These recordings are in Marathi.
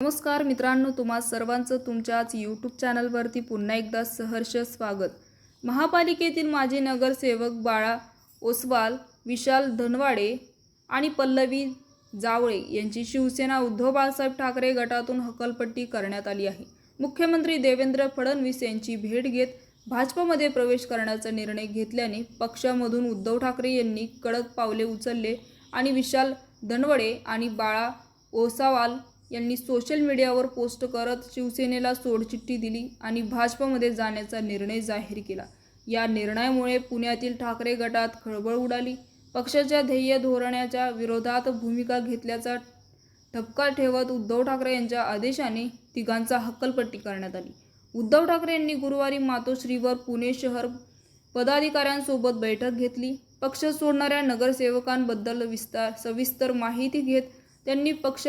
नमस्कार मित्रांनो तुम्हा सर्वांचं तुमच्याच यूट्यूब चॅनलवरती पुन्हा एकदा सहर्ष स्वागत. महापालिकेतील माजी नगरसेवक बाळा ओसवाल विशाल धनवाडे आणि पल्लवी जावळे यांची शिवसेना उद्धव बाळासाहेब ठाकरे गटातून हकलपट्टी करण्यात आली आहे. मुख्यमंत्री देवेंद्र फडणवीस यांची भेट घेत भाजपमध्ये प्रवेश करण्याचा निर्णय घेतल्याने पक्षामधून उद्धव ठाकरे यांनी कडक पावले उचलले आणि विशाल धनवडे आणि बाळा ओसावाल यांनी सोशल मीडियावर पोस्ट करत शिवसेनेला सोडचिठ्ठी दिली आणि भाजपमध्ये जाण्याचा निर्णय जाहीर केला. या निर्णयामुळे पुण्यातील ठाकरे गटात खळबळ उडाली. पक्षाच्या ध्येय धोरणाच्या विरोधात भूमिका घेतल्याचा ठपका ठेवत उद्धव ठाकरे यांच्या आदेशाने तिघांचा हक्कलपट्टी करण्यात आली. उद्धव ठाकरे यांनी गुरुवारी मातोश्रीवर पुणे शहर पदाधिकाऱ्यांसोबत बैठक घेतली. पक्ष सोडणाऱ्या नगरसेवकांबद्दल विस्तार सविस्तर माहिती घेत त्यांनी पक्ष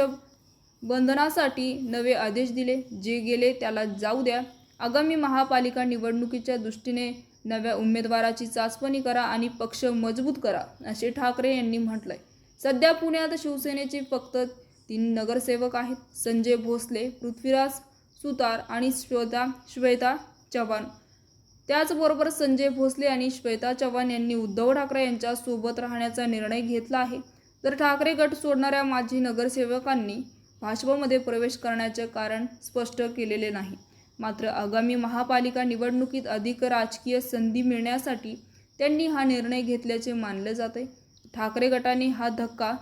बंधनासाठी नवे आदेश दिले. जे गेले त्याला जाऊ द्या. आगामी महापालिका निवडणुकीच्या दृष्टीने नव्या उमेदवाराची चाचपणी करा आणि पक्ष मजबूत करा असे ठाकरे यांनी म्हटलंय. सध्या पुण्यात शिवसेनेचे फक्त तीन नगरसेवक आहेत. संजय भोसले पृथ्वीराज सुतार आणि श्वेता श्वेता चव्हाण. त्याचबरोबर संजय भोसले आणि श्वेता चव्हाण यांनी उद्धव ठाकरे यांच्या सोबत राहण्याचा निर्णय घेतला आहे. तर ठाकरे गट सोडणाऱ्या माजी नगरसेवकांनी भाजपमध्ये प्रवेश करण्याचे कारण स्पष्ट केलेले नाही. मात्र आगामी महापालिका निवडणुकीत अधिक राजकीय संधी मिळण्यासाठी त्यांनी हा निर्णय घेतल्याचे मानले जाते. ठाकरे गटाने हा धक्का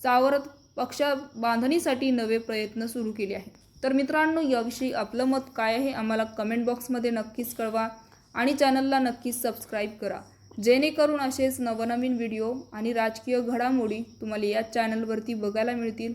चावरत पक्षा बांधणीसाठी नवे प्रयत्न सुरू केले आहेत. तर मित्रांनो याविषयी आपलं मत काय आहे आम्हाला कमेंट बॉक्समध्ये नक्कीच कळवा आणि चॅनलला नक्कीच सबस्क्राईब करा. जेणेकरून असेच नवनवीन व्हिडिओ आणि राजकीय घडामोडी तुम्हाला या चॅनलवरती बघायला मिळतील.